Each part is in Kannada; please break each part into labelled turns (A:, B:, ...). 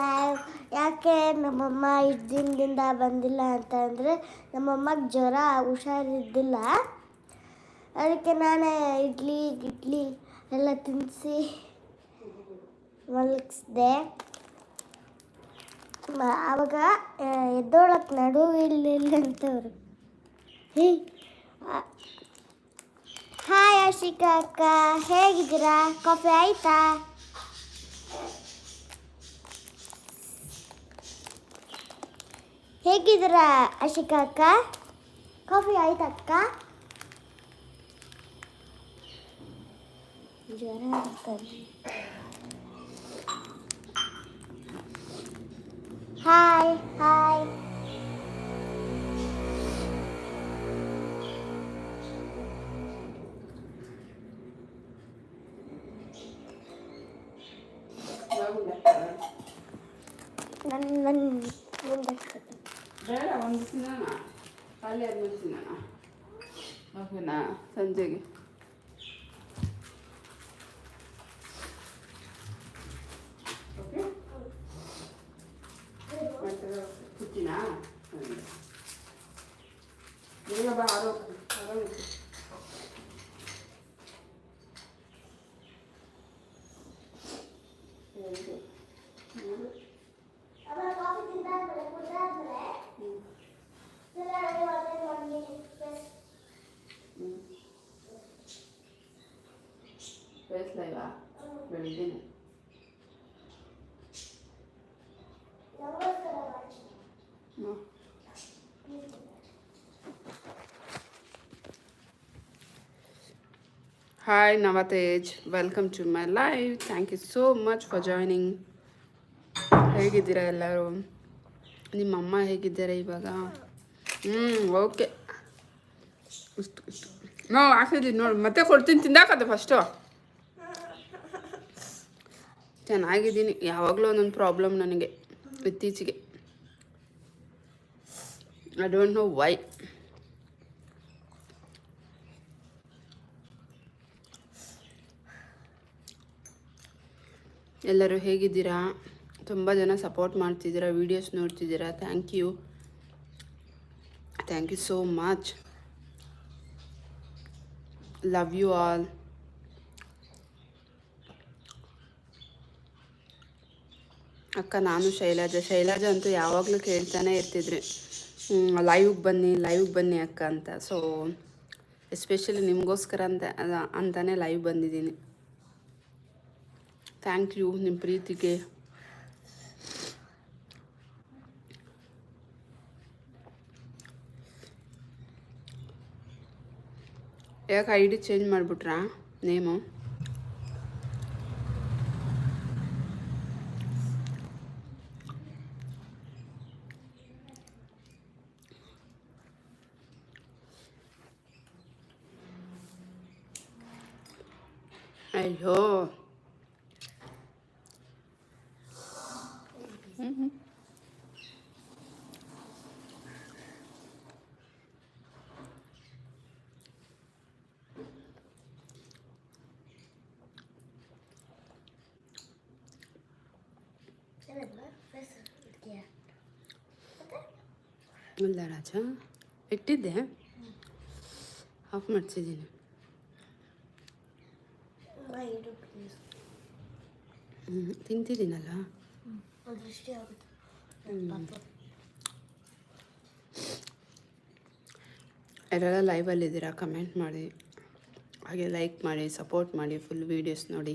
A: ಲೈವ್ ಯಾಕೆ ನಮ್ಮಮ್ಮ ಇಷ್ಟು ದಿನದಿಂದ ಬಂದಿಲ್ಲ ಅಂತ ಅಂದರೆ ನಮ್ಮಮ್ಮಗೆ ಜ್ವರ ಹುಷಾರಿದ್ದಿಲ್ಲ. ಅದಕ್ಕೆ ನಾನೇ ಇಡ್ಲಿ ಗಿಡ್ಲಿ ಎಲ್ಲ ತಿನ್ನಿಸಿ ಮಲಗಿಸ್ದೆ. ಆವಾಗ ಎದ್ದೋಳಕ್ಕೆ ನಡುವಿಲ್ಲ ಅಂತವ್ರು. ಹೇ ಹಾಯ್ ಆಶಿಕಾ ಅಕ್ಕ, ಹೇಗಿದ್ದೀರಾ? ಕಾಫಿ ಆಯ್ತಾ? ಹೇಗಿದ್ದೀರಾ ಆಶಿಕಾ ಅಕ್ಕ? ಕಾಫಿ ಆಯ್ತಾ ಅಕ್ಕ ಜ್ವರ ಹಾಯ್ ಹಾಯ್
B: ಸಂಜೆಗೆ ಓಕೆ ಮತ್ತೆ ಕುಚ್ಚಿನಾ ಸರಿ. ಬೇಗ ಬಾ ಆರೋಗ್ಯ ಆರೋಗ್ಯ ಎರಡು ಮೂರು
A: ಆಮೇಲೆ ಕಾಫಿ ತಿಂದಾದ್ಮೇಲೆ ಕುಡ್ದಾದ್ಮೇಲೆ ತಿರ್ಗಾಡಿ ಹೊರಗಡೆ ಹೋಗಿ
B: ಬೇಯಿಸ್ಲಾ ಬೆಳಿಗ್ಗೆ
A: ನಮಗೋಸ್ಕರ ಮಾಡಿ
B: ಹ್ಞೂ hi Navtej welcome to my live thank you so much for joining ಹೇಗಿದ್ದೀರಾ ಎಲ್ಲರೂ? ನಿಮ್ಮಮ್ಮ ಹೇಗಿದ್ದಾರೆ ಇವಾಗ? ಹ್ಞೂ ಓಕೆ ಇಷ್ಟು ಇಷ್ಟು. ನೋ ಹಾಕಿದ್ದೀನಿ ನೋಡಿ. ಮತ್ತೆ ಕೊಡ್ತೀನಿ ತಿಂದಾಕತ್ತೆ ಫಸ್ಟು ಚೆನ್ನಾಗಿದ್ದೀನಿ. ಯಾವಾಗಲೂ ಒಂದೊಂದು ಪ್ರಾಬ್ಲಮ್ ನನಗೆ, ಇತ್ತೀಚೆಗೆ. ಐ ಡೋಂಟ್ ನೋ ವೈ ಎಲ್ಲರೂ ಹೇಗಿದ್ದೀರಾ? ತುಂಬ ಜನ ಸಪೋರ್ಟ್ ಮಾಡ್ತಿದ್ದೀರಾ ವೀಡಿಯೋಸ್ ನೋಡ್ತಿದ್ದೀರಾ. Thank you thank you so much love you all ಅಕ್ಕ, ನಾನು ಶೈಲಾಜ. ಶೈಲಾಜ ಅಂತೂ ಯಾವಾಗಲೂ ಕೇಳ್ತಾನೆ ಇರ್ತಿದ್ರಿ. ಲೈವ್ಗೆ ಬನ್ನಿ ಲೈವ್ಗೆ ಬನ್ನಿ ಅಕ್ಕ ಅಂತ. ಸೊ ಎಸ್ಪೆಷಲಿ ನಿಮಗೋಸ್ಕರ ಅಂತ ಅಂತಲೇ ಲೈವ್ ಬಂದಿದ್ದೀನಿ. ಥ್ಯಾಂಕ್ ಯು ನಿಮ್ಮ ಪ್ರೀತಿಗೆ ಯಾಕೆ ಐ ಡಿ ಚೇಂಜ್ ಮಾಡಿಬಿಟ್ರಾ? ನೇಮು ಅಯ್ಯೋ ಇಲ್ಲ ರಾಜ ಇಟ್ಟಿದ್ದೆ. ಆಫ್ ಮಾಡಿಸಿದ್ದೀನಿ. ಹ್ಞೂ ತಿಂತಿದ್ದೀನಲ್ಲ? ಯಾರೆಲ್ಲ ಲೈವಲ್ಲಿದ್ದೀರಾ ಕಮೆಂಟ್ ಮಾಡಿ. ಹಾಗೆ ಲೈಕ್ ಮಾಡಿ ಸಪೋರ್ಟ್ ಮಾಡಿ ಫುಲ್ ವೀಡಿಯೋಸ್ ನೋಡಿ.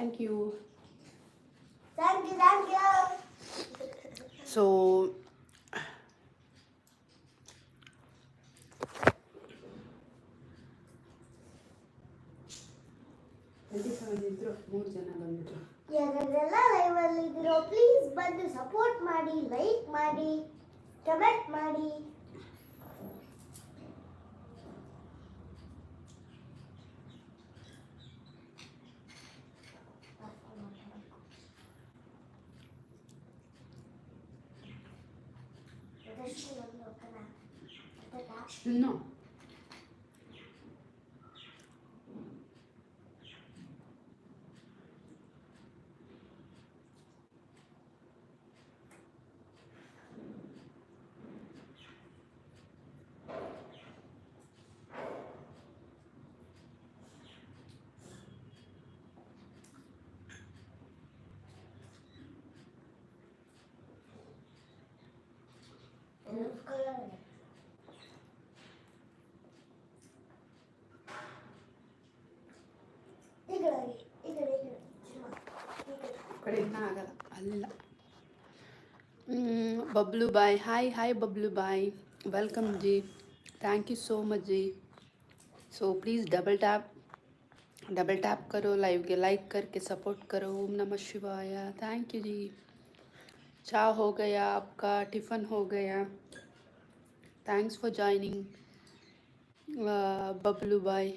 B: ಥ್ಯಾಂಕ್ ಯು ಸೊ ಮೂರು ಜನ ಬಂದಿದ್ರು
A: ಯಾರೆಲ್ಲ ಲೈವಲ್ಲಿ ಇದ್ದೀರೋ ಪ್ಲೀಸ್ ಬಂದು ಸಪೋರ್ಟ್ ಮಾಡಿ ಲೈಕ್ ಮಾಡಿ ಕಮೆಂಟ್ ಮಾಡಿ
B: ಇನ್ನೂ
A: ಈ ಕಡೆ ಹೋಗಿ, ಈ ಕಡೆ ಈ
B: Bablu bye hi hi Bablu bye welcome ji thank you so much ji so please double tap double tap करो लाइव के लाइक करके सपोर्ट करो ओम नमः शिवाय थैंक यू जी चा हो गया आपका टिफ़न हो गया thanks for joining Bablu bye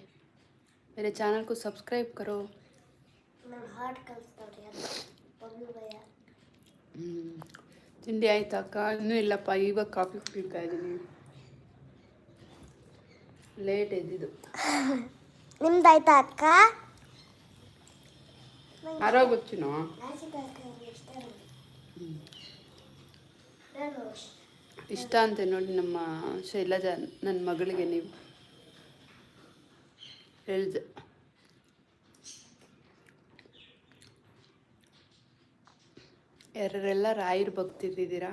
B: मेरे चैनल को सब्सक्राइब करो
A: ನಾನು ಹಾರ್ಟ್ ಕಲಿಸ್ತಾವ್ರಿ ಅದು ಬಬ್ಲು ಭಯ
B: ಹ್ಮ್. ತಿಂಡಿ ಆಯ್ತಾ ಅಕ್ಕ ಇನ್ನೂ ಇಲ್ಲಪ್ಪ ಇವಾಗ ಕಾಫಿ ಕುಡಿತಾ ಇದ್ದೀನಿ ಲೇಟ್ ಎದ್ದಿದ್ದು
A: ನಿಮ್ದಾಯ್ತಾ ಅಕ್ಕ
B: ಆರೋಗೊಚ್ಚಿನೋ
A: ನಾಚಿಕೆ ಅಕ್ಕ ನಂಗೆ ಇಷ್ಟ
B: ಅಂತೆ ನೋಡಿ ನಮ್ಮ ಶೈಲಜಾ, ನನ್ನ ಮಗಳಿಗೆ ನೀವು ಹೇಳ್ದೆ. ಯಾರೆಲ್ಲ ರಾಯರ್ ಭಕ್ತಿದ್ದೀರಾ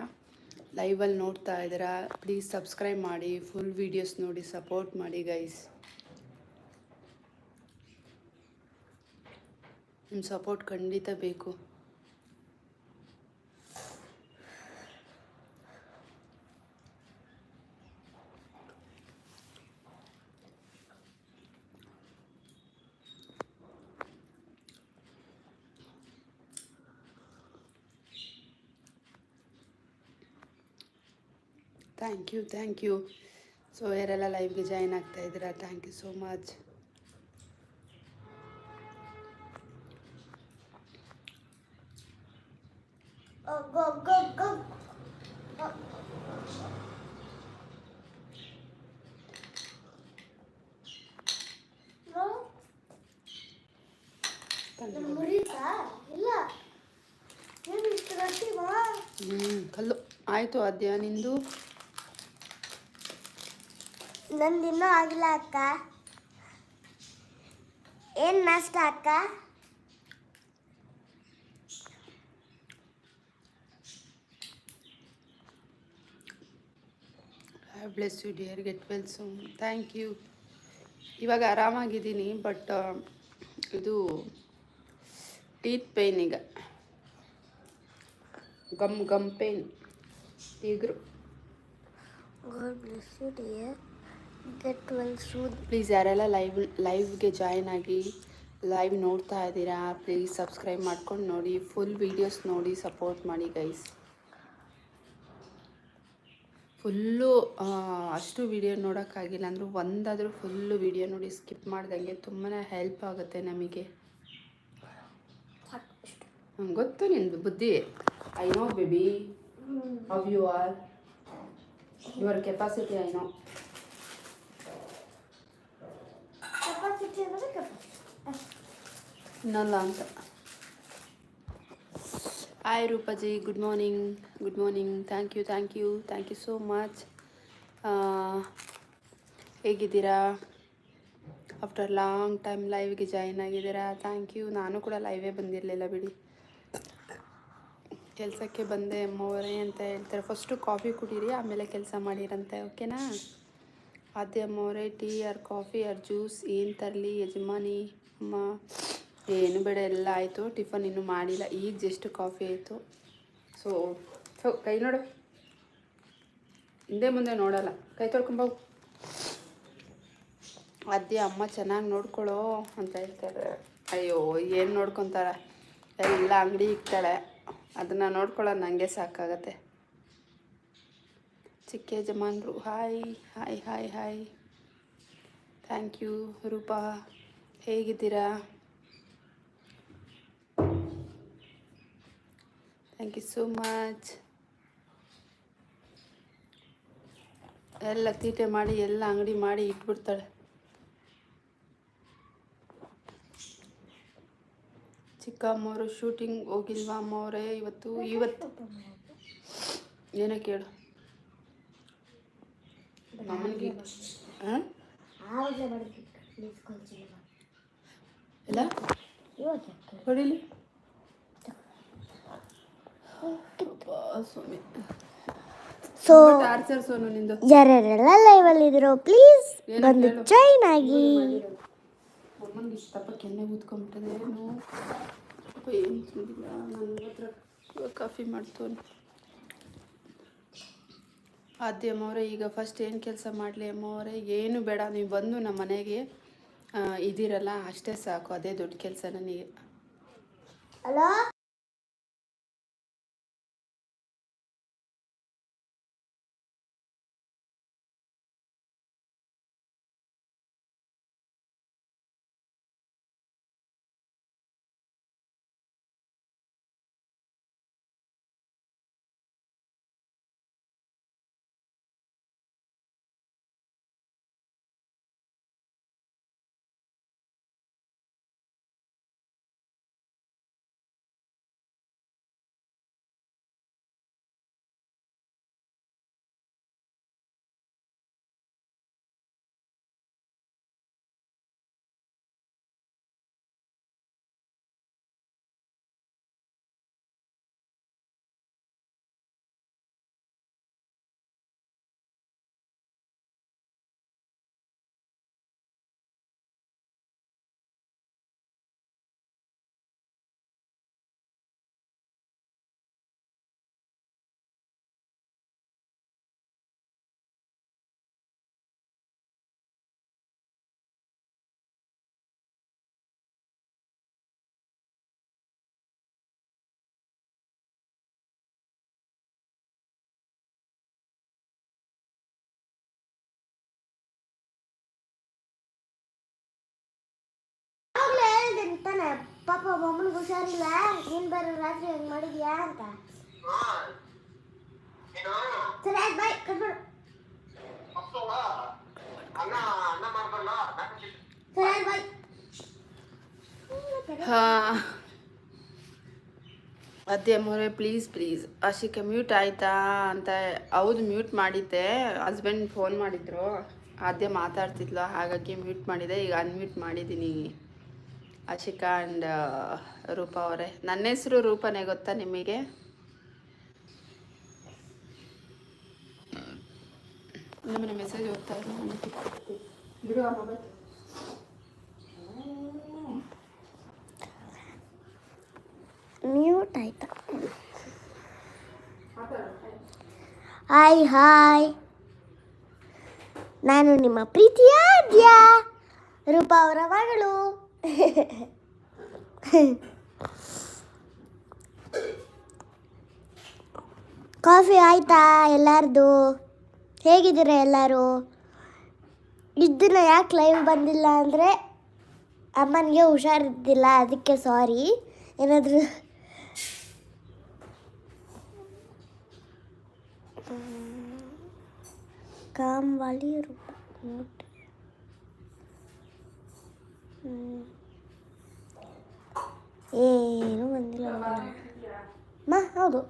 B: ಲೈವಲ್ಲಿ ನೋಡ್ತಾ ಇದ್ದೀರಾ ಪ್ಲೀಸ್ ಸಬ್ಸ್ಕ್ರೈಬ್ ಮಾಡಿ ಫುಲ್ ವೀಡಿಯೋಸ್ ನೋಡಿ ಸಪೋರ್ಟ್ ಮಾಡಿ ಗೈಸ್ ನಿಮ್ಮ ಸಪೋರ್ಟ್ ಖಂಡಿತ ಬೇಕು. Thank you thank you so ಯಾರೆಲ್ಲ ಲೈವ್ಗೆ ಜಾಯ್ನ್ ಆಗ್ತಾ ಇದ್ದೀರಾ? ಥ್ಯಾಂಕ್ ಯು ಸೋ ಮಚ್ ಹ್ಞೂ ಕಲ್ಲು. ಆಯಿತು ಅದ್ಯಾ ನಿಂದು?
A: ನಂದು ಇನ್ನೂ ಆಗಿಲ್ಲ ಅಕ್ಕ. ಏನು ನಾಷ್ಟ ಅಕ್ಕ?
B: Bless you dear get well soon thank you ಇವಾಗ ಆರಾಮಾಗಿದ್ದೀನಿ ಬಟ್ ಇದು ಟೀತ್ ಪೇಯ್ನ್ ಈಗ. Gum gum pain ಈಗರು
A: God bless you dear. Well soon
B: please ಯಾರೆಲ್ಲ ಲೈವ್ ಲೈವ್ಗೆ ಜಾಯ್ನ್ ಆಗಿ ಲೈವ್ ನೋಡ್ತಾ ಇದ್ದೀರಾ ಪ್ಲೀಸ್ ಸಬ್ಸ್ಕ್ರೈಬ್ ಮಾಡ್ಕೊಂಡು ನೋಡಿ ಫುಲ್ ವೀಡಿಯೋಸ್ ನೋಡಿ ಸಪೋರ್ಟ್ ಮಾಡಿ ಗೈಸ್ ಫುಲ್ಲು ಅಷ್ಟು ವೀಡಿಯೋ ನೋಡೋಕ್ಕಾಗಿಲ್ಲ ಅಂದರೂ ಒಂದಾದರೂ ಫುಲ್ಲು ವೀಡಿಯೋ ನೋಡಿ ಸ್ಕಿಪ್ ಮಾಡ್ದಂಗೆ ತುಂಬಾ ಹೆಲ್ಪ್ ಆಗುತ್ತೆ ನಮಗೆ. ಗೊತ್ತು ನಿಂದು ಬುದ್ಧಿ. I know baby how you are your
A: capacity I know
B: ಇನ್ನಲ್ಲ ಅಂತ. Hi Rupaji good morning good morning thank you thank you thank you so much ಹೇಗಿದ್ದೀರಾ? ಆಫ್ಟರ್ ಲಾಂಗ್ ಟೈಮ್ ಲೈವ್ಗೆ ಜಾಯಿನ್ ಆಗಿದ್ದೀರಾ? ಥ್ಯಾಂಕ್ ಯು ನಾನು ಕೂಡ ಲೈವೇ ಬಂದಿರಲಿಲ್ಲ ಬಿಡಿ. ಕೆಲಸಕ್ಕೆ ಬಂದೆ ಅಮ್ಮವರೇ ಅಂತ ಹೇಳ್ತಾರೆ. ಫಸ್ಟು ಕಾಫಿ ಕುಡೀರಿ, ಆಮೇಲೆ ಕೆಲಸ ಮಾಡಿರಂತೆ ಓಕೆನಾ Aadya ಅಮ್ಮವರೇ tea or coffee or juice ಏನು ತರಲಿ, ಯಜಮಾನಿ, ಅಮ್ಮ. ಏನು ಬೇಡ, ಎಲ್ಲ ಆಯಿತು. ಟಿಫನ್ ಇನ್ನೂ ಮಾಡಿಲ್ಲ. ಈಗ ಜಸ್ಟ್ ಕಾಫಿ ಆಯಿತು. ಸೊ ಸೊ ಕೈ ನೋಡು. ಹಿಂದೆ ಮುಂದೆ ನೋಡಲ್ಲ. ಕೈ ತೊಳ್ಕೊಂಬೋಗು ಅದೇ ಅಮ್ಮ ಚೆನ್ನಾಗಿ ನೋಡ್ಕೊಳ್ಳೋ ಅಂತ ಹೇಳ್ತಾರೆ. ಅಯ್ಯೋ, ಏನು ನೋಡ್ಕೊತಾರೆ? ಎಲ್ಲ ಅಂಗಡಿ ಇಕ್ತಾಳೆ. ಅದನ್ನು ನೋಡ್ಕೊಳ್ಳೋ ನನಗೆ ಸಾಕಾಗತ್ತೆ. ಚಿಕ್ಕ ಯಜಮಾನ್ರು hi hi hi hi thank you Rupa. ಹೇಗಿದ್ದೀರಾ? ಥ್ಯಾಂಕ್ ಯು ಸೋ ಮಚ್ ಎಲ್ಲ ತೀಟೆ ಮಾಡಿ ಎಲ್ಲ ಅಂಗಡಿ ಮಾಡಿ ಇಟ್ಬಿಡ್ತಾಳೆ. ಚಿಕ್ಕ ಅಮ್ಮವರು ಶೂಟಿಂಗ್ ಹೋಗಿಲ್ವಾ ಅಮ್ಮವರೇ? ಇವತ್ತು ಇವತ್ತು. ಏನೇ ಕೇಳು. ಹಾಂ ಇಲ್ಲ? ಹೊಡಿಲಿ?
A: ಸೊ
B: ಟಾರ್ಚರ್ ಸೋನು ನಿಂದು.
A: ಯಾರ್ಯಾರೆಲ್ಲ ಲೈವಲ್ಲಿ ಇದ್ರು ಪ್ಲೀಸ್ ಬಂದು. ಜಾಯ್ನ್ ಆಗಿ.
B: ಅಮ್ಮನಿಗೆ ಇಷ್ಟಪ್ಪ ಕೆನ್ನೆ ಊದ್ಕೊಂಬಿಟ್ಟದೆ ಏನು? ತಿಂದಿಲ್ಲ ನನ್ನ ಹತ್ರ ಇವಾಗ ಕಾಫಿ ಮಾಡ್ತೋನು ಆದ್ಯ ಅವರೇ ಈಗ ಫಸ್ಟ್ ಏನು ಕೆಲಸ ಮಾಡಲಿ ಅಮ್ಮವ್ರೆ? ಏನು ಬೇಡ ನೀವು ಬಂದು ನಮ್ಮ ಮನೆಗೆ ಇದಿರಲ್ಲ ಅಷ್ಟೇ ಸಾಕು. ಅದೇ ದೊಡ್ಡ ಕೆಲಸ ನನಗೆ
A: ಹಲೋ ಪಾಪ ಮಮ್ಮನಿಗೆ ಹುಷಾರಿಲ್ಲ. ನೀನ್ ಬರೋ ರಾತ್ರಿ ಹಂಗೆ ಮಾಡಿದ್ಯಾ ಅಂತ. ಸರಿ ಆಯ್ತು ಬಾಯ್ ಕಟ್ಬಿಡು ಸರಿ ಆಯ್ತು ಬಾಯ್
B: ಹಾಂ. ಅದೇ ಮೊರೆ ಪ್ಲೀಸ್ ಪ್ಲೀಸ್ ಅಶಿಕೆ ಮ್ಯೂಟ್ ಆಯ್ತಾ ಅಂತ ಹೌದು ಮ್ಯೂಟ್ ಮಾಡಿದ್ದೆ. ಹಸ್ಬೆಂಡ್ ಫೋನ್ ಮಾಡಿದ್ರು. ಅದೇ ಮಾತಾಡ್ತಿದ್ಲು ಹಾಗಾಗಿ ಮ್ಯೂಟ್ ಮಾಡಿದೆ. ಈಗ ಅನ್ಮ್ಯೂಟ್ ಮಾಡಿದ್ದೀನಿ ಅಶಿಕಾ ಆ್ಯಂಡ್ ರೂಪ ಅವರೇ. ನನ್ನ ಹೆಸರು ರೂಪನೇ ಗೊತ್ತಾ ನಿಮಗೆ? ನಿಮ್ಮನ್ನ ಮೆಸೇಜ್ ಓದ್ತಾ
A: ಮ್ಯೂಟ್ ಆಯ್ತಾ? ಹಾಯ್ ಹಾಯ್ ನಾನು ನಿಮ್ಮ ಪ್ರೀತಿಯ ರೂಪಾ ಅವರ ಮಗಳು. ಕಾಫಿ ಆಯ್ತಾ ಎಲ್ಲರದು? ಹೇಗಿದ್ದೀರಾ ಎಲ್ಲರೂ? ಇದನ್ನ ಯಾಕೆ ಲೈವ್ ಬಂದಿಲ್ಲ ಅಂದರೆ ಅಮ್ಮನಿಗೆ ಹುಷಾರಿದ್ದಿಲ್ಲ, ಅದಕ್ಕೆ ಸಾರಿ ಏನಾದರೂ ಕಾಮ್ ವಾಲಿ ರೂಪ. ಏನು ಬಂದಿಲ್ಲ ಮಾ, ಹೌದು.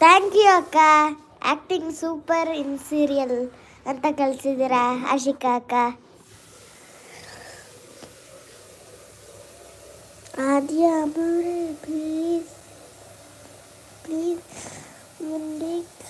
A: ಥ್ಯಾಂಕ್ ಯು ಅಕ್ಕ. ಆ್ಯಕ್ಟಿಂಗ್ ಸೂಪರ್ ಇನ್ ಸೀರಿಯಲ್ ಅಂತ ಕಳಿಸಿದ್ದೀರಾ, ಆಶಿಕಾ ಅಕ್ಕ? ಆದ್ಯ ಪ್ಲೀಸ್ ಪ್ಲೀಸ್ ಮುಂದೆ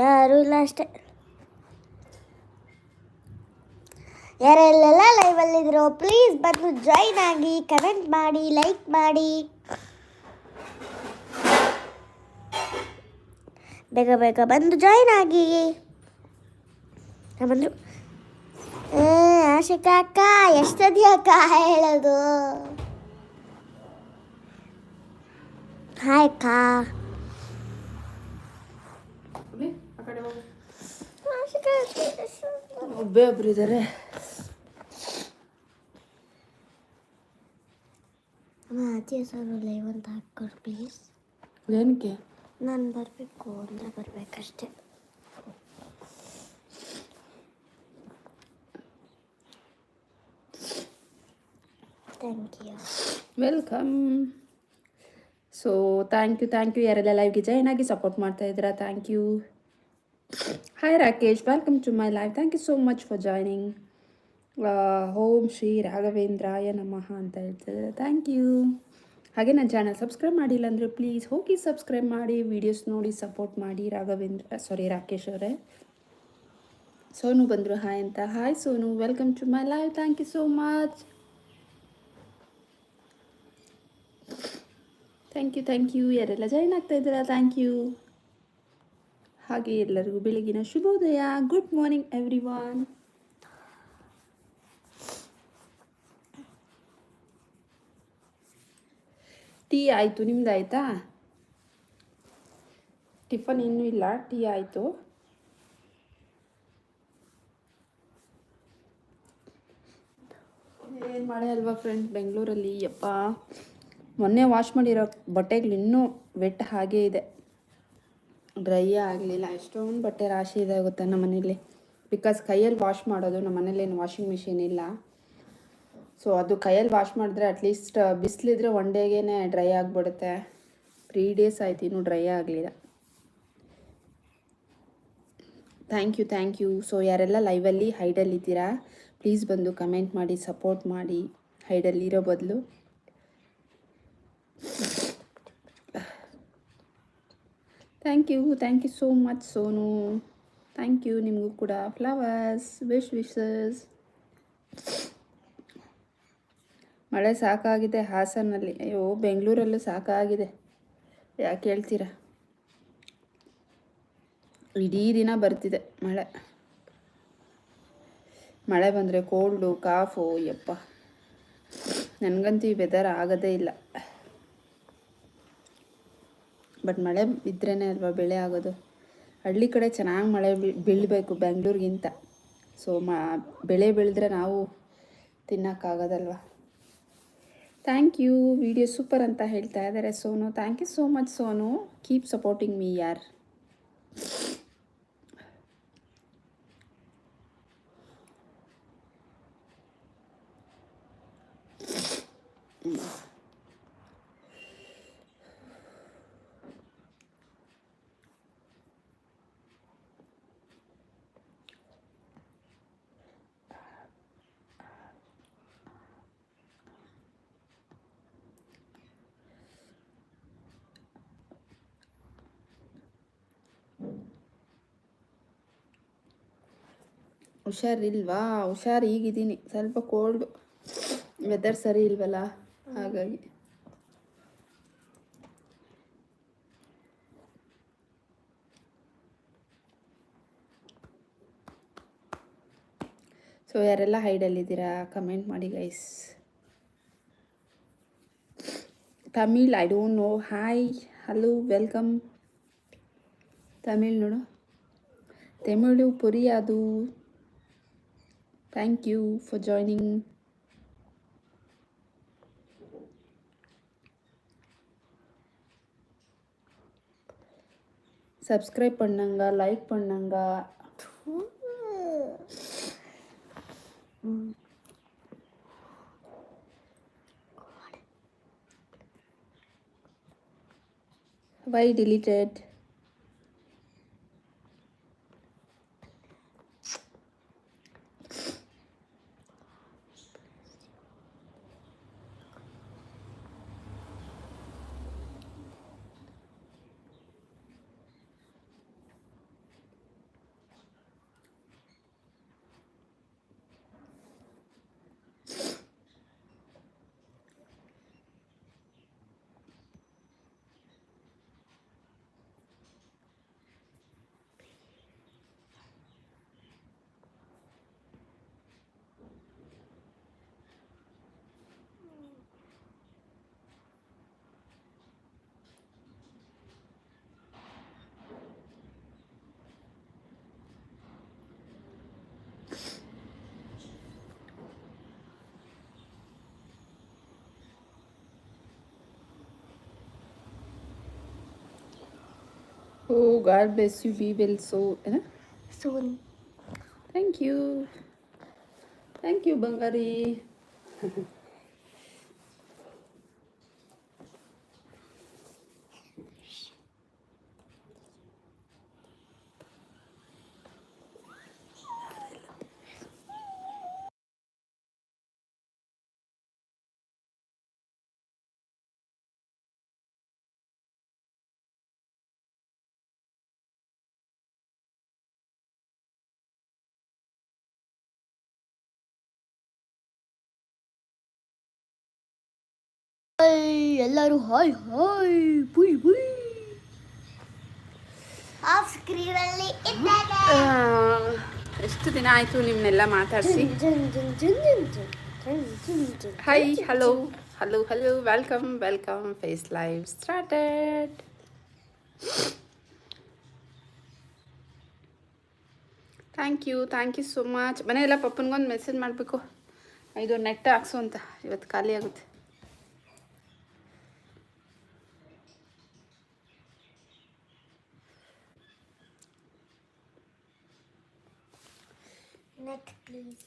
A: ಯಾರು ಇಲ್ಲ ಅಷ್ಟೇ ಯಾರೆಲ್ಲೆಲ್ಲ ಲೈವಲ್ಲಿದ್ದೀರೋ ಪ್ಲೀಸ್ ಬಂದು ಜಾಯಿನ್ ಆಗಿ ಕಮೆಂಟ್ ಮಾಡಿ ಲೈಕ್ ಮಾಡಿ. ಬೇಗ ಬೇಗ ಬಂದು ಜಾಯಿನ್ ಆಗಿ. ಬಂದರು ಆಶಿಕಾ ಅಕ್ಕ ಎಷ್ಟದಿ ಅಕ್ಕ ಹೇಳೋದು? ಹಾಯ್ ಅಕ್ಕ
B: ಆ ಕಡೆ ಹೋಗು
A: ಆಶಿಕಾ
B: ಒಬ್ಬೇ ಒಬ್ರು ಇದ್ದಾರೆ
A: ಅತಿ ಹೆಸರು ಲೈವ್ ಅಂತ ಹಾಕ್ಕೊಡು ಪ್ಲೀಸ್
B: ಏನಕ್ಕೆ?
A: ನಾನು ಬರಬೇಕು ಅಂದರೆ ಬರಬೇಕಷ್ಟೆ. Thank you
B: welcome so thank you thank you ಯಾರೆಲ್ಲ ಲೈವ್ಗೆ ಜಾಯ್ನ್ ಆಗಿ ಸಪೋರ್ಟ್ ಮಾಡ್ತಾ ಇದ್ದೀರಾ thank you hi Rakesh welcome to my live thank you so much for joining. ಓಂ ಶ್ರೀ ರಾಘವೇಂದ್ರಾಯ ನಮಃ ಅಂತ ಹೇಳ್ತಿದ್ದಾರೆ. ಥ್ಯಾಂಕ್ ಯು ಹಾಗೆ ನನ್ನ ಚಾನಲ್ ಸಬ್ಸ್ಕ್ರೈಬ್ ಮಾಡಿಲ್ಲ ಅಂದರೆ ಪ್ಲೀಸ್ ಹೋಗಿ ಸಬ್ಸ್ಕ್ರೈಬ್ ಮಾಡಿ ವೀಡಿಯೋಸ್ ನೋಡಿ ಸಪೋರ್ಟ್ ಮಾಡಿ, ರಾಘವೇಂದ್ರ ಸಾರಿ ರಾಕೇಶ್ ಅವರೇ. ಸೋನು ಬಂದರು ಹಾಯ್ ಅಂತ. Hi Sonu. Welcome to my live thank you so much thank you thank you ಯಾರೆಲ್ಲ ಜಾಯ್ನ್ ಆಗ್ತಾ ಇದ್ದೀರಾ? ಥ್ಯಾಂಕ್ ಯು ಹಾಗೆ ಎಲ್ಲರಿಗೂ ಬೆಳಗಿನ ಶುಭೋದಯ. Good morning everyone tea ಆಯಿತು, ನಿಮ್ದು ಆಯಿತಾ? ಟಿಫನ್ ಇನ್ನೂ ಇಲ್ಲ, ಟೀ ಆಯಿತು. ಏನು ಮಳೆ ಅಲ್ವಾ ಫ್ರೆಂಡ್ ಬೆಂಗಳೂರಲ್ಲಿ, ಯಪ್ಪ. ಮೊನ್ನೆ ವಾಶ್ ಮಾಡಿರೋ ಬಟ್ಟೆಗಳು ಇನ್ನೂ ವೆಟ್ ಹಾಗೇ ಇದೆ. ಡ್ರೈ ಆಗಲಿಲ್ಲ. ಎಷ್ಟೊಂದು ಬಟ್ಟೆ ರಾಶಿ ಇದೆ ಗೊತ್ತಾ ನಮ್ಮ ಮನೇಲಿ ಬಿಕಾಸ್ ಕೈಯಲ್ಲಿ ವಾಶ್ ಮಾಡೋದು ನಮ್ಮ ಮನೇಲಿ ಏನು ವಾಷಿಂಗ್ ಮಿಷಿನ್ ಇಲ್ಲ. ಸೊ ಅದು ಕೈಯಲ್ಲಿ ವಾಶ್ ಮಾಡಿದ್ರೆ ಅಟ್ಲೀಸ್ಟ್ ಬಿಸಿಲಿದ್ರೆ ಒನ್ ಡೇಗೇ ಡ್ರೈ ಆಗಿಬಿಡುತ್ತೆ. ತ್ರೀ ಡೇಸ್ ಆಯ್ತು ಇನ್ನೂ ಡ್ರೈ ಆಗಲಿಲ್ಲ. Thank you thank you so ಯಾರೆಲ್ಲ ಲೈವಲ್ಲಿ ಹೈಡಲ್ಲಿ ಇದ್ದೀರಾ ಪ್ಲೀಸ್ ಬಂದು ಕಮೆಂಟ್ ಮಾಡಿ ಸಪೋರ್ಟ್ ಮಾಡಿ ಹೈಡಲ್ಲಿರೋ ಬದಲು. Thank you thank you so much Sonu thank you ನಿಮಗೂ ಕೂಡ ಫ್ಲವರ್ಸ್ ವಿಶ್ ವಿಶಸ್ ಮಳೆ ಸಾಕಾಗಿದೆ ಹಾಸನಲ್ಲಿ. ಅಯ್ಯೋ, ಬೆಂಗಳೂರಲ್ಲೂ ಸಾಕಾಗಿದೆ. ಯಾಕೆ ಹೇಳ್ತೀರಾ? ಇಡೀ ದಿನ ಬರ್ತಿದೆ ಮಳೆ. ಮಳೆ ಬಂದರೆ ಕೋಲ್ಡು ಕಾಫು ಯಪ್ಪ. ನನಗಂತೂ ಈ ವೆದರ್ ಆಗೋದೇ ಇಲ್ಲ. ಬಟ್ ಮಳೆ ಇದ್ರೇ ಅಲ್ವಾ ಬೆಳೆ ಆಗೋದು? ಹಳ್ಳಿ ಕಡೆ ಚೆನ್ನಾಗಿ ಮಳೆ ಬೀಳ್- ಬೀಳಬೇಕು ಬೆಂಗಳೂರಿಗಿಂತ. ಸೊ ಮ, ಬೆಳೆ ಬೆಳೆದ್ರೆ ನಾವು ತಿನ್ನೋಕ್ಕಾಗೋದಲ್ವ? ಥ್ಯಾಂಕ್ ಯು ವಿಡಿಯೋ ಸೂಪರ್ ಅಂತ ಹೇಳ್ತಾ ಇದ್ದಾರೆ Sonu. Thank you so much Sonu. Keep supporting me ಯಾರ್? ಹುಷಾರಿಲ್ವಾ? ಹುಷಾರು ಈಗಿದ್ದೀನಿ. ಸ್ವಲ್ಪ ಕೋಲ್ಡು ವೆದರ್ ಸರಿ ಇಲ್ವಲ್ಲ? ಹಾಗಾಗಿ. ಸೊ ಯಾರೆಲ್ಲ ಹೈಡಲ್ಲಿದ್ದೀರಾ ಕಮೆಂಟ್ ಮಾಡಿ guys Tamil I don't know hi hello welcome Tamil ನೋಡು. ತಮಿಳು ಪುರಿಯಾದು Thank you for joining. Subscribe பண்ணுங்க லைக் பண்ணுங்க why deleted Oh, God bless you. We will so. eh?
A: Soon
B: Thank you. Thank you, Bangari.
A: ಎಲ್ಲರೂ ಹಾಯ್ ಹಾಯ್ ಪುಯ್ ಪುಯ್ ಆಫ್ ಸ್ಕ್ರೀನಲ್ಲಿ
B: ಎಷ್ಟು ದಿನ ಆಯಿತು ನಿಮ್ಮನ್ನೆಲ್ಲ ಮಾತಾಡಿಸಿ? Hi hello hello hello welcome welcome face live started thank you thank you so much ಮನೆಯೆಲ್ಲ ಪಪ್ಪನಿಗೊಂದು ಮೆಸೇಜ್ ಮಾಡಬೇಕು. ಇದು ನೆಟ್ ಹಾಕ್ಸು ಅಂತ. ಇವತ್ತು ಖಾಲಿ ಆಗುತ್ತೆ.
A: ನೆಟ್ ಪ್ಲೀಸ್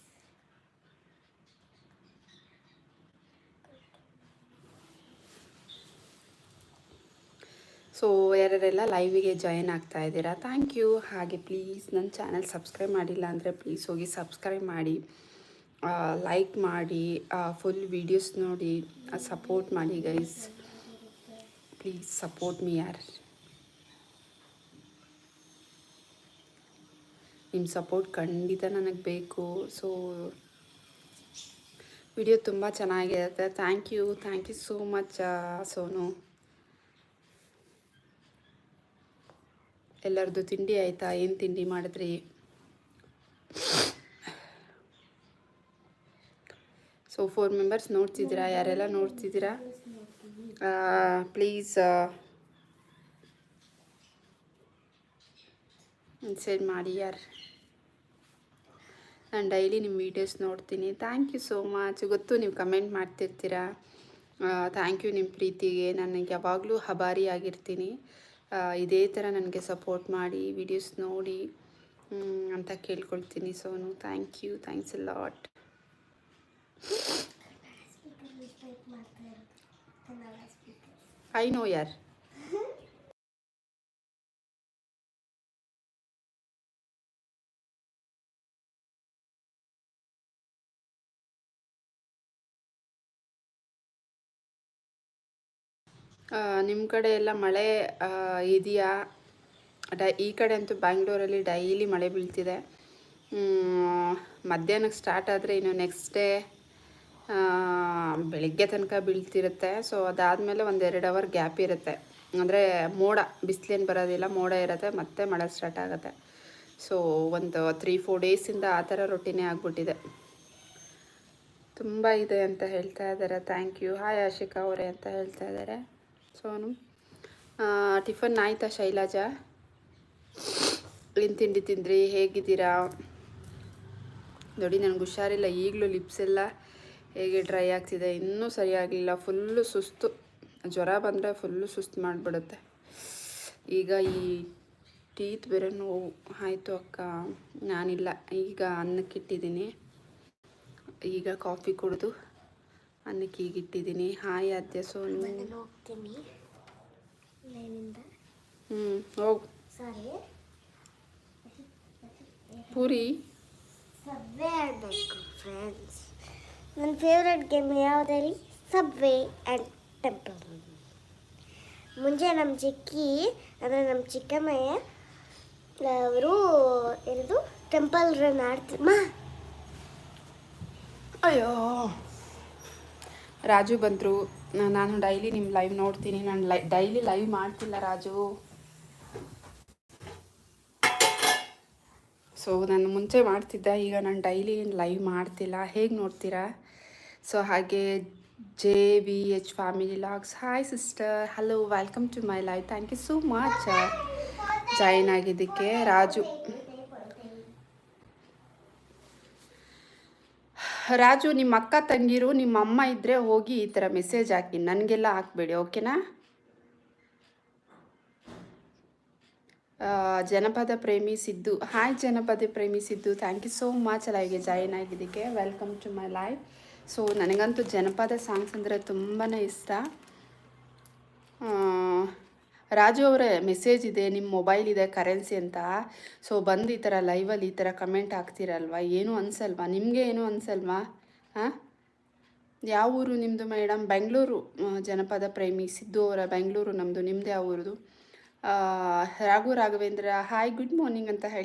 B: ಸೊ ಯಾರ್ಯಾರೆಲ್ಲ ಲೈವಿಗೆ ಜಾಯಿನ್ ಆಗ್ತಾ ಇದ್ದೀರಾ ಥ್ಯಾಂಕ್ ಯು ಹಾಗೆ ಪ್ಲೀಸ್ ನನ್ನ ಚಾನಲ್ ಸಬ್ಸ್ಕ್ರೈಬ್ ಮಾಡಿಲ್ಲ ಅಂದರೆ ಪ್ಲೀಸ್ ಹೋಗಿ ಸಬ್ಸ್ಕ್ರೈಬ್ ಮಾಡಿ ಲೈಕ್ ಮಾಡಿ ಫುಲ್ ವೀಡಿಯೋಸ್ ನೋಡಿ ಸಪೋರ್ಟ್ ಮಾಡಿ ಗೈಸ್ ಪ್ಲೀಸ್ ಸಪೋರ್ಟ್ ಮೀ ಯಾರ್ ನಿಮ್ಮ ಸಪೋರ್ಟ್ ಖಂಡಿತ ನನಗೆ ಬೇಕು. ಸೊ ವಿಡಿಯೋ ತುಂಬ ಚೆನ್ನಾಗಿರುತ್ತೆ. Thank you thank you so much Sonu. ಎಲ್ಲರದ್ದು ತಿಂಡಿ ಆಯಿತಾ? ಏನು ತಿಂಡಿ ಮಾಡಿದ್ರಿ? ಸೊ ಫೋರ್ ಮೆಂಬರ್ಸ್ ನೋಡ್ತಿದ್ದೀರಾ? ಯಾರೆಲ್ಲ ನೋಡ್ತಿದ್ದೀರಾ? ಪ್ಲೀಸ್ ಮೆಸೇಜ್ ಮಾಡಿ ಯಾರು? ನಾನು ಡೈಲಿ ನಿಮ್ಮ ವೀಡಿಯೋಸ್ ನೋಡ್ತೀನಿ. ಥ್ಯಾಂಕ್ ಯು ಸೋ ಮಚ್ ಗೊತ್ತು ನೀವು ಕಮೆಂಟ್ ಮಾಡ್ತಿರ್ತೀರಾ? ಥ್ಯಾಂಕ್ ಯು ನಿಮ್ಮ ಪ್ರೀತಿಗೆ. ನನಗೆ ಯಾವಾಗಲೂ ಹಬಾರಿ ಆಗಿರ್ತೀನಿ. ಇದೇ ಥರ ನನಗೆ ಸಪೋರ್ಟ್ ಮಾಡಿ ವಿಡಿಯೋಸ್ ನೋಡಿ ಅಂತ ಕೇಳ್ಕೊಳ್ತೀನಿ Sonu. Thank you thanks a lot I know ಯಾರ್? ನಿಮ್ಮ ಕಡೆ ಎಲ್ಲ ಮಳೆ ಇದೆಯಾ? ಡೈ, ಈ ಕಡೆ ಅಂತೂ ಬ್ಯಾಂಗ್ಳೂರಲ್ಲಿ ಡೈಲಿ ಮಳೆ ಬೀಳ್ತಿದೆ. ಮಧ್ಯಾಹ್ನಕ್ಕೆ ಸ್ಟಾರ್ಟ್ ಆದರೆ ಇನ್ನು ನೆಕ್ಸ್ಟ್ ಡೇ ಬೆಳಿಗ್ಗೆ ತನಕ ಬೀಳ್ತಿರುತ್ತೆ. ಸೊ ಅದಾದಮೇಲೆ ಒಂದು ಎರಡು ಅವರ್ ಗ್ಯಾಪ್ ಇರುತ್ತೆ. ಅಂದರೆ ಮೋಡ, ಬಿಸಿಲೇನು ಬರೋದಿಲ್ಲ, ಮೋಡ ಇರುತ್ತೆ, ಮತ್ತೆ ಮಳೆ ಸ್ಟಾರ್ಟ್ ಆಗುತ್ತೆ. ಸೊ ಒಂದು ತ್ರೀ ಫೋರ್ ಡೇಸಿಂದ ಆ ಥರ ರೊಟ್ಟಿನೇ ಆಗಿಬಿಟ್ಟಿದೆ. ತುಂಬ ಇದೆ ಅಂತ ಹೇಳ್ತಾ ಇದ್ದಾರೆ ಥ್ಯಾಂಕ್ ಯು ಹಾಯ್ ಆಶಿಕಾ ಅವರೇ ಅಂತ ಹೇಳ್ತಾ ಇದ್ದಾರೆ ಸೋನು. ಟಿಫನ್ ಆಯ್ತಾ ಶೈಲಾಜಾ? ಏನು ತಿಂಡಿ ತಿಂದ್ರಿ? ಹೇಗಿದ್ದೀರಾ? ನೋಡಿ, ನನಗೆ ಹುಷಾರಿಲ್ಲ. ಈಗಲೂ ಲಿಪ್ಸ್ ಎಲ್ಲ ಹೇಗೆ ಡ್ರೈ ಆಗ್ತಿದೆ, ಇನ್ನೂ ಸರಿಯಾಗಲಿಲ್ಲ. ಫುಲ್ಲು ಸುಸ್ತು. ಜ್ವರ ಬಂದರೆ ಫುಲ್ಲು ಸುಸ್ತು ಮಾಡಿಬಿಡುತ್ತೆ. ಈಗ ಈ ಟೀತ್ ಬೇರೆ ನೋವು. ಆಯಿತು ಅಕ್ಕ. ನಾನಿಲ್ಲ. ಈಗ ಅನ್ನಕ್ಕಿಟ್ಟಿದ್ದೀನಿ. ಈಗ ಕಾಫಿ ಕುಡಿದು. ಅನ್ನಕ್ಕೆ ಈಗ ಇಟ್ಟಿದ್ದೀನಿ. ಹಾಯ್ ಅದ್ಯ ಸೋನು.
A: ಹೋಗ್ತೀನಿ.
B: ಹ್ಞೂ ಹೋಗು.
A: ಸಾರಿ.
B: ಪೂರಿ.
A: ಸಬ್ವೆ ಆಡಬೇಕು ಫ್ರೆಂಡ್ಸ್ ನನ್ನ ಫೇವ್ರೆಟ್ ಗೇಮ್ ಯಾವುದಲ್ಲಿ ಸಬ್ವೆ ಆ್ಯಂಡ್ ಟೆಂಪಲ್ ಮುಂಚೆ ನಮ್ಮ ಚಿಕ್ಕಿ ಅಂದರೆ ನಮ್ಮ ಚಿಕ್ಕಮ್ಮಯ್ಯ ಅವರು ಏನದು ಟೆಂಪಲ್ ರನ್ ಆಡ್ತಿ ಮಾ.
B: ಅಯ್ಯೋ. ರಾಜು ಬಂದರು. ನಾನು ಡೈಲಿ ನಿಮ್ಮ ಲೈವ್ ನೋಡ್ತೀನಿ. ನಾನು ಲೈ ಡೈಲಿ ಲೈವ್ ಮಾಡ್ತಿಲ್ಲ ರಾಜು. ಸೊ ನಾನು ಮುಂಚೆ ಮಾಡ್ತಿದ್ದೆ. ಈಗ ನಾನು ಡೈಲಿ ಲೈವ್ ಮಾಡ್ತಿಲ್ಲ. ಹೇಗೆ ನೋಡ್ತೀರಾ? ಸೊ ಹಾಗೆ J V H family logs hi sister hello welcome to my live thank you so much join ಆಗಿದ್ದಕ್ಕೆ. ರಾಜು ರಾಜು, ನಿಮ್ಮ ಅಕ್ಕ ತಂಗಿರು, ನಿಮ್ಮ ಅಮ್ಮ ಇದ್ದರೆ ಹೋಗಿ ಈ ಥರ ಮೆಸೇಜ್ ಹಾಕಿ. ನನಗೆಲ್ಲ ಹಾಕ್ಬೇಡಿ ಓಕೆನಾ ಜನಪದ ಪ್ರೇಮಿ ಸಿದ್ದು. ಹಾಯ್ ಜನಪದ ಪ್ರೇಮಿ Siddu. Thank you so much ಲೈವ್ಗೆ join ಆಗಿದ್ದಕ್ಕೆ. Welcome to my live so ನನಗಂತೂ ಜನಪದ ಸಾಂಗ್ಸ್ ಅಂದರೆ ತುಂಬಾ ಇಷ್ಟ. ರಾಜು ಅವರೇ ಮೆಸೇಜ್ ಇದೆ ನಿಮ್ಮ ಮೊಬೈಲ್ ಇದೆ ಕರೆನ್ಸಿ ಅಂತ. ಸೊ ಬಂದು ಈ ಥರ ಲೈವಲ್ಲಿ ಈ ಥರ ಕಮೆಂಟ್ ಹಾಕ್ತೀರಲ್ವಾ? ಏನೂ ಅನ್ಸಲ್ವಾ? ನಿಮಗೆ ಏನೂ ಅನ್ಸಲ್ವಾ? ಹಾಂ? ಯಾವ ಊರು ನಿಮ್ಮದು ಮೇಡಮ್ ಬೆಂಗಳೂರು ಜನಪದ ಪ್ರೇಮಿ, ಸಿದ್ದು ಅವರ ಬೆಂಗಳೂರು ನಮ್ಮದು ನಿಮ್ಮದೇ ಯಾವ ಊರದು? Raghu Raghavendra hi good morning ಅಂತ ಹೇಳ್ತಾ